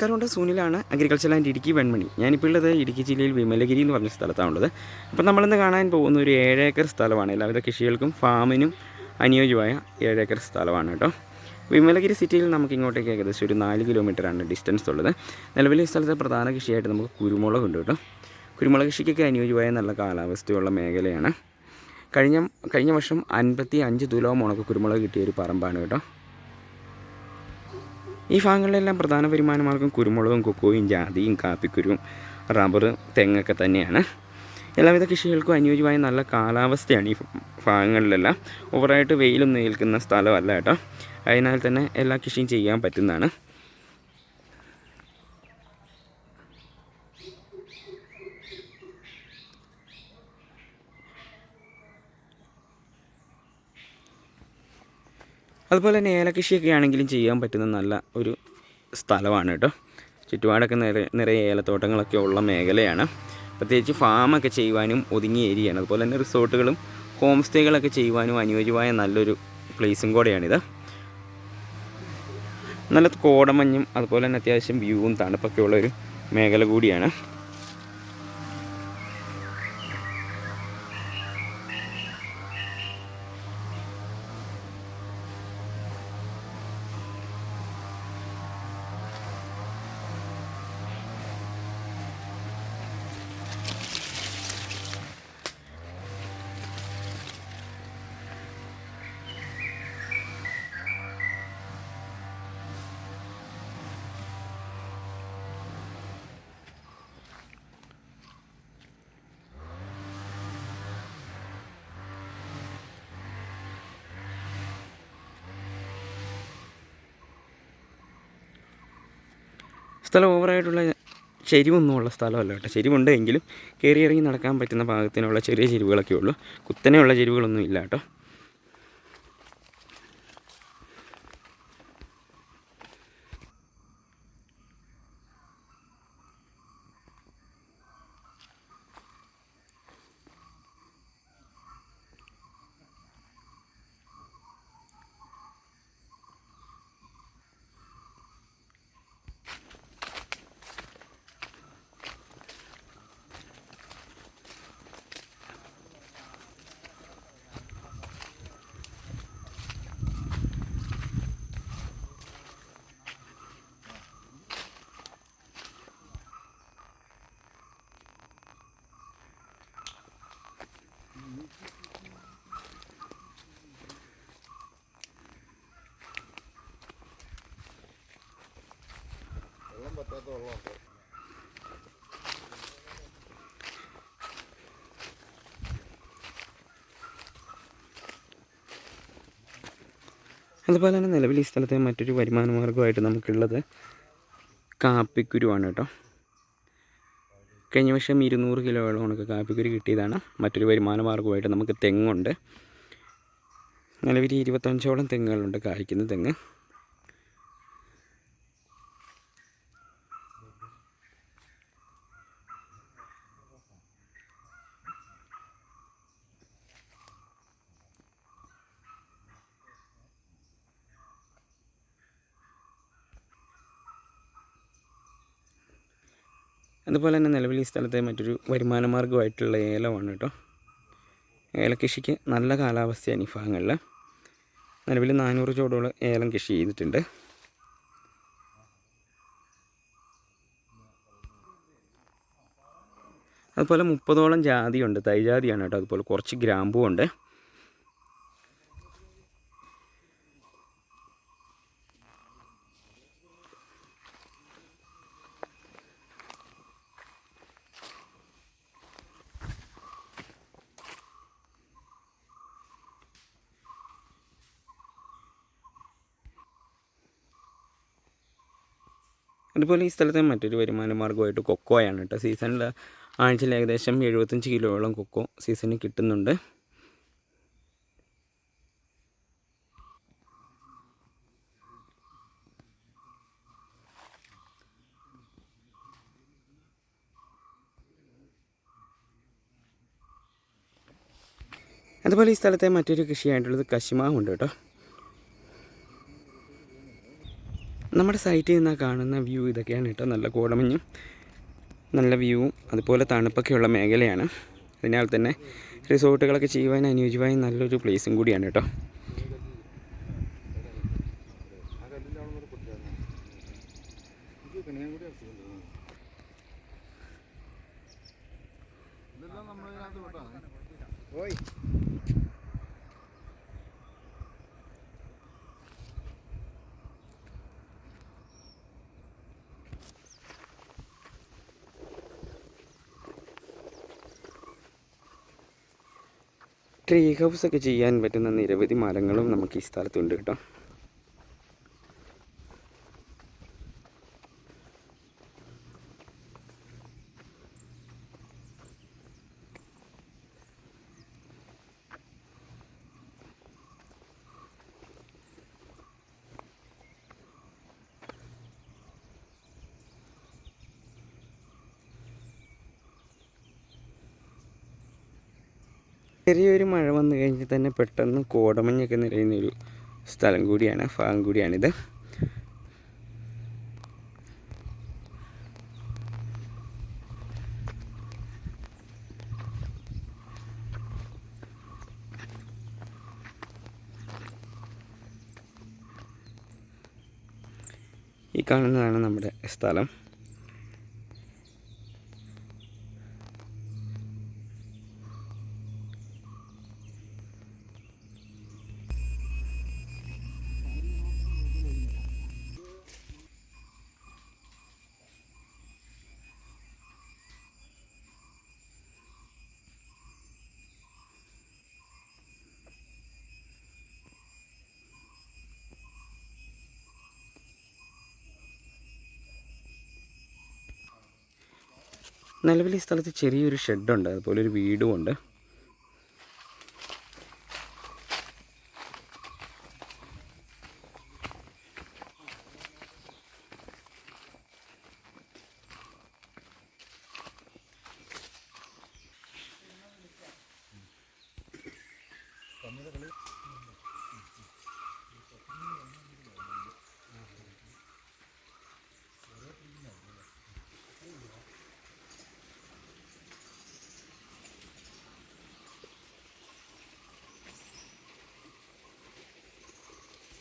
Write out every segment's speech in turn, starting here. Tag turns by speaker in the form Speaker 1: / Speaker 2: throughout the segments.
Speaker 1: കറുണ്ട സൂനിലാണ് agriculture and Idukki Venmani. ഞാനിപ്പോൾ ഉള്ളത് ഇടുക്കി ജില്ലയിൽ വിമലഗിരി എന്ന് പറഞ്ഞ സ്ഥലത്താണുള്ളത്. അപ്പോൾ നമ്മളിന്ന് കാണാൻ പോകുന്ന ഒരു ഏഴേക്കർ സ്ഥലമാണ്. എല്ലാവിധ കൃഷികൾക്കും ഫാമിനും അനുയോജ്യമായ ഏഴേക്കർ സ്ഥലമാണ് കേട്ടോ. വിമലഗിരി സിറ്റിയിൽ നമുക്ക് ഇങ്ങോട്ടേക്ക് ഏകദേശം ഒരു നാല് കിലോമീറ്ററാണ് ഡിസ്റ്റൻസ് ഉള്ളത്. നിലവിൽ ഈ സ്ഥലത്തെ പ്രധാന കൃഷിയായിട്ട് നമുക്ക് കുരുമുളക് ഉണ്ട് കേട്ടോ. കുരുമുളക് കൃഷിക്കൊക്കെ അനുയോജ്യമായ നല്ല കാലാവസ്ഥയുള്ള മേഖലയാണ്. കഴിഞ്ഞ കഴിഞ്ഞ വർഷം അൻപത്തി അഞ്ച് തുലോം മുളക് കുരുമുളക് കിട്ടിയ ഒരു പറമ്പാണ് കേട്ടോ. ഈ ഭാഗങ്ങളിലെല്ലാം പ്രധാന വരുമാന മാർഗം കുരുമുളകും കൊക്കോയും ജാതിയും കാപ്പിക്കുരുവും റബ്ബർ തെങ്ങൊക്കെ തന്നെയാണ്. എല്ലാവിധ കൃഷികൾക്കും അനുയോജ്യമായ നല്ല കാലാവസ്ഥയാണ് ഈ ഭാഗങ്ങളിലെല്ലാം. ഓവറായിട്ട് വെയിലൊന്നും ഏൽക്കുന്ന സ്ഥലമല്ല കേട്ടോ. അതിനാൽ തന്നെ എല്ലാ കൃഷിയും ചെയ്യാൻ പറ്റുന്നതാണ്. അതുപോലെ തന്നെ ഏലകൃഷിയൊക്കെ ആണെങ്കിലും ചെയ്യാൻ പറ്റുന്ന നല്ല ഒരു സ്ഥലമാണ് കേട്ടോ. ചുറ്റുപാടൊക്കെ നിറയെ നിറയെ ഏലത്തോട്ടങ്ങളൊക്കെ ഉള്ള മേഖലയാണ്. പ്രത്യേകിച്ച് ഫാമൊക്കെ ചെയ്യുവാനും ഒതുങ്ങിയ ഏരിയയാണ്. അതുപോലെ തന്നെ റിസോർട്ടുകളും ഹോം സ്റ്റേകളൊക്കെ ചെയ്യുവാനും അനുയോജ്യമായ നല്ലൊരു പ്ലേസും കൂടെയാണിത്. നല്ല കോടമഞ്ഞും അതുപോലെ തന്നെ അത്യാവശ്യം വ്യൂവും തണുപ്പൊക്കെ ഉള്ളൊരു മേഖല കൂടിയാണ്. സ്ഥലം ഓവറായിട്ടുള്ള ചെരിവൊന്നുമുള്ള സ്ഥലമല്ല കേട്ടോ. ചെരിവുണ്ട് എങ്കിലും കയറി ഇറങ്ങി നടക്കാൻ പറ്റുന്ന പാകത്തിനുള്ള ചെറിയ ചെരിവുകളൊക്കെ ഉള്ളൂ കുത്തനെയുള്ള ചെരിവുകളൊന്നും ഇല്ല കേട്ടോ. അതുപോലെ തന്നെ നിലവിൽ ഈ സ്ഥലത്തെ മറ്റൊരു വരുമാന മാർഗമായിട്ട് നമുക്കുള്ളത് കാപ്പിക്കുരുവാണ് കേട്ടോ. കഴിഞ്ഞ വർഷം ഇരുന്നൂറ് കിലോയോളം കണക്ക് കാപ്പിക്കുരു കിട്ടിയതാണ്. മറ്റൊരു വരുമാന മാർഗമായിട്ട് നമുക്ക് തെങ്ങുണ്ട്. നിലവിൽ ഇരുപത്തഞ്ചോളം തെങ്ങുകളുണ്ട് കായ്ക്കുന്ന തെങ്ങ്. അതുപോലെ തന്നെ നിലവിൽ ഈ സ്ഥലത്തെ മറ്റൊരു വരുമാന മാർഗമായിട്ടുള്ള ഏലമാണ് കേട്ടോ. ഏലകൃഷിക്ക് നല്ല കാലാവസ്ഥയാണ് ഈ ഭാഗങ്ങളിൽ നിലവിൽ നാനൂറ് ചോടോളം ഏലം കൃഷി ചെയ്തിട്ടുണ്ട്. അതുപോലെ മുപ്പതോളം ജാതിയുണ്ട് തൈജാതിയാണ് കേട്ടോ. അതുപോലെ കുറച്ച് ഗ്രാമ്പും ഉണ്ട്. അതുപോലെ ഈ സ്ഥലത്തെ മറ്റൊരു വരുമാന മാർഗമായിട്ട് കൊക്കോയാണ് കേട്ടോ. സീസണിൽ ആഴ്ചയിൽ ഏകദേശം എഴുപത്തഞ്ച് കിലോയോളം കൊക്കോ സീസണിൽ കിട്ടുന്നുണ്ട്. അതുപോലെ ഈ സ്ഥലത്തെ മറ്റൊരു കൃഷിയായിട്ടുള്ളത് കശുമാവുണ്ട് കേട്ടോ. നമ്മുടെ സൈറ്റിൽ നിന്ന് കാണുന്ന വ്യൂ ഇതൊക്കെയാണ് കേട്ടോ. നല്ല കോടമഞ്ഞും നല്ല വ്യൂവും അതുപോലെ തണുപ്പൊക്കെയുള്ള മേഖലയാണ്. അതിനാൽ തന്നെ റിസോർട്ടുകളൊക്കെ ചെയ്യുവാൻ അനുയോജ്യമായ നല്ലൊരു പ്ലേസും കൂടിയാണ് കേട്ടോ. ട്രീ ഹൗസ് ഒക്കെ ചെയ്യാൻ പറ്റുന്ന നിരവധി മരങ്ങളും നമുക്ക് ഈ സ്ഥലത്തുണ്ട് കേട്ടോ. ചെറിയൊരു മഴ വന്നു കഴിഞ്ഞാൽ തന്നെ പെട്ടെന്ന് കോടമഞ്ഞൊക്കെ നിറയുന്നൊരു സ്ഥലം കൂടിയാണ് ഭാഗം കൂടിയാണിത്. ഈ കാണുന്നതാണ് നമ്മുടെ സ്ഥലം. നിലവിൽ ഈ സ്ഥലത്ത് ചെറിയൊരു ഷെഡുണ്ട് അതുപോലെ ഒരു വീടും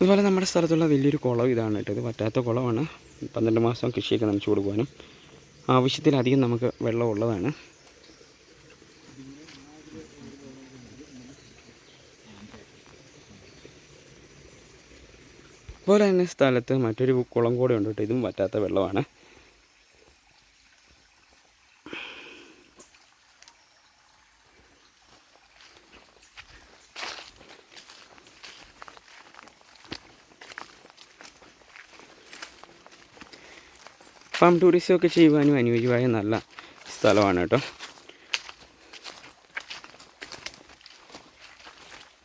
Speaker 1: അതുപോലെ നമ്മുടെ സ്ഥലത്തുള്ള വലിയൊരു കുളം ഇതാണ് കേട്ടോ. ഇത് പറ്റാത്ത കുളമാണ്. പന്ത്രണ്ട് മാസം കൃഷിയൊക്കെ നനച്ചു കൊടുക്കുവാനും ആവശ്യത്തിലധികം നമുക്ക് വെള്ളമുള്ളതാണ് അതുപോലെ തന്നെ സ്ഥലത്ത് മറ്റൊരു കുളം കൂടെ ഉണ്ട് കേട്ടോ. ഇതും പറ്റാത്ത വെള്ളമാണ്. ഫാം ടൂറിസം ഒക്കെ ചെയ്യുവാനും അനുയോജ്യമായ നല്ല സ്ഥലമാണ് കേട്ടോ.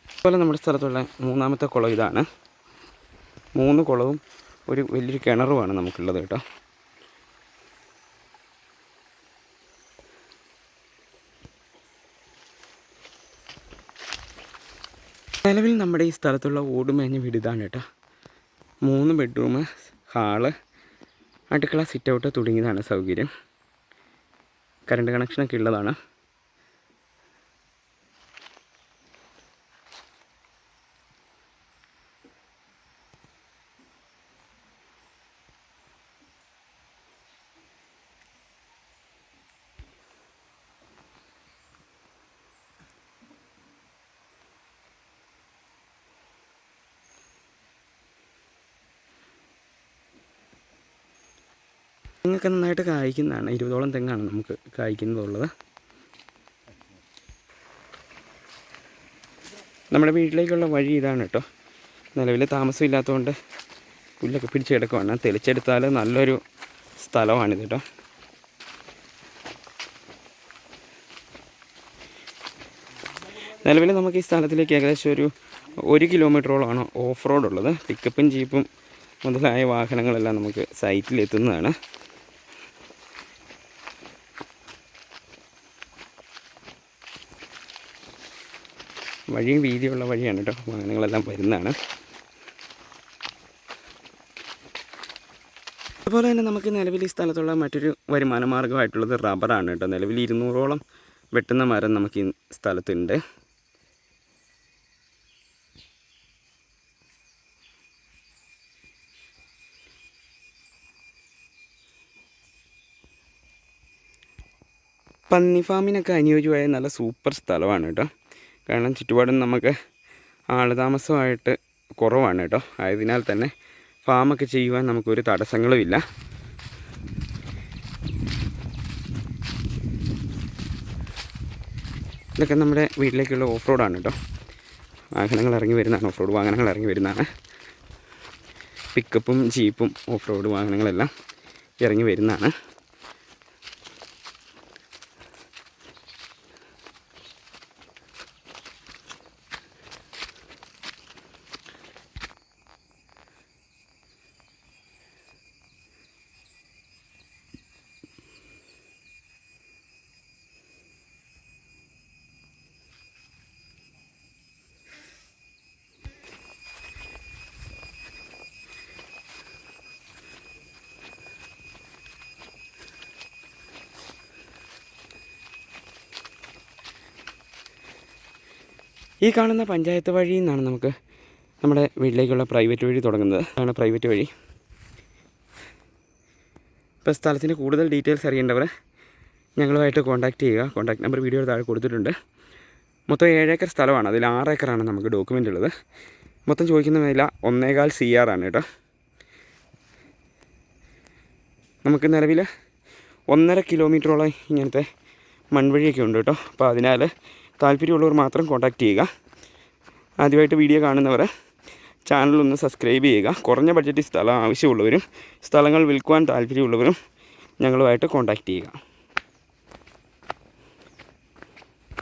Speaker 1: അതുപോലെ നമ്മുടെ സ്ഥലത്തുള്ള മൂന്നാമത്തെ കുളം ഇതാണ്. മൂന്ന് കുളവും ഒരു വലിയൊരു കിണറുമാണ് നമുക്കുള്ളത് കേട്ടോ. നിലവിൽ നമ്മുടെ ഈ സ്ഥലത്തുള്ള ഓടുമേഞ്ഞ വീട് ഇതാണ് കേട്ടോ. മൂന്ന് ബെഡ്റൂം ഹാൾ അടുക്കള സിറ്റ് ഔട്ട് തുടങ്ങിയതാണ് സൗകര്യം. കറണ്ട് കണക്ഷനൊക്കെ ഉള്ളതാണ്. തെങ്ങൊക്കെ നന്നായിട്ട് കായ്ക്കുന്നതാണ്. ഇരുപതോളം തെങ്ങാണ് നമുക്ക് കായ്ക്കുന്നതുള്ളത്. നമ്മുടെ വീട്ടിലേക്കുള്ള വഴി ഇതാണ് കേട്ടോ. നിലവിൽ താമസമില്ലാത്തതുകൊണ്ട് പുല്ലൊക്കെ പിടിച്ച് കിടക്കുവാണ്. തെളിച്ചെടുത്താൽ നല്ലൊരു സ്ഥലമാണിത് കേട്ടോ. നിലവിൽ നമുക്ക് ഈ സ്ഥലത്തിലേക്ക് ഏകദേശം ഒരു ഒരു കിലോമീറ്ററോളമാണ് ഓഫ് റോഡ് ഉള്ളത് പിക്കപ്പും ജീപ്പും മുതലായ വാഹനങ്ങളെല്ലാം നമുക്ക് സൈറ്റിൽ വഴിയും വീതിയുള്ള വഴിയാണ് കേട്ടോ. വാഹനങ്ങളെല്ലാം വരുന്നതാണ്. അതുപോലെ തന്നെ നമുക്ക് നിലവിൽ ഈ സ്ഥലത്തുള്ള മറ്റൊരു വരുമാന മാർഗമായിട്ടുള്ളത് റബ്ബറാണ് കേട്ടോ. നിലവിൽ ഇരുന്നൂറോളം വെട്ടുന്ന മരം നമുക്ക് ഈ സ്ഥലത്തുണ്ട്. പന്നി ഫാമിനൊക്കെ അനുയോജ്യമായ നല്ല സൂപ്പർ സ്ഥലമാണ് കേട്ടോ. കാരണം ചുറ്റുപാടും നമുക്ക് ആളുതാമസമായിട്ട് കുറവാണ് കേട്ടോ. ആയതിനാൽ തന്നെ ഫാമൊക്കെ ചെയ്യുവാൻ നമുക്കൊരു തടസ്സങ്ങളുമില്ല. ഇതൊക്കെ നമ്മുടെ വീട്ടിലേക്കുള്ള ഓഫ് റോഡാണ് കേട്ടോ. വാഹനങ്ങൾ ഇറങ്ങി വരുന്നതാണ്. ഓഫ് റോഡ് വാഹനങ്ങൾ ഇറങ്ങി വരുന്നതാണ്. പിക്കപ്പും ജീപ്പും ഓഫ് റോഡ് വാഹനങ്ങളെല്ലാം ഇറങ്ങി വരുന്നതാണ്. ഈ കാണുന്ന പഞ്ചായത്ത് വഴി നിന്നാണ് നമുക്ക് നമ്മുടെ വീട്ടിലേക്കുള്ള പ്രൈവറ്റ് വഴി തുടങ്ങുന്നത്. അതാണ് പ്രൈവറ്റ് വഴി. ഇപ്പോൾ സ്ഥലത്തിന്റെ കൂടുതൽ ഡീറ്റെയിൽസ് അറിയേണ്ടവർ ഞങ്ങളുമായിട്ട് കോൺടാക്റ്റ് ചെയ്യുക. കോൺടാക്ട് നമ്പർ വീഡിയോ താഴെ കൊടുത്തിട്ടുണ്ട്. മൊത്തം ഏഴേക്കർ സ്ഥലമാണ്. അതിൽ ആറ് ഏക്കറാണ് നമുക്ക് ഡോക്യുമെന്റ് ഉള്ളത്. മൊത്തം ചോദിക്കുന്ന വില ഒന്നേകാൽ സി ആർ ആണ് കേട്ടോ. നമുക്ക് നിലവിൽ ഒന്നര കിലോമീറ്ററോളം ഇങ്ങനത്തെ മൺവഴിയൊക്കെ ഉണ്ട് കേട്ടോ. അപ്പോൾ അതിനാൽ താല്പര്യമുള്ളവർ മാത്രം കോൺടാക്റ്റ് ചെയ്യുക. ആദ്യമായിട്ട് വീഡിയോ കാണുന്നവർ ചാനലൊന്ന് സബ്സ്ക്രൈബ് ചെയ്യുക. കുറഞ്ഞ ബഡ്ജറ്റിൽ സ്ഥലം ആവശ്യമുള്ളവരും സ്ഥലങ്ങൾ വിൽക്കുവാൻ താല്പര്യമുള്ളവരും ഞങ്ങളുമായിട്ട് കോൺടാക്റ്റ് ചെയ്യുക.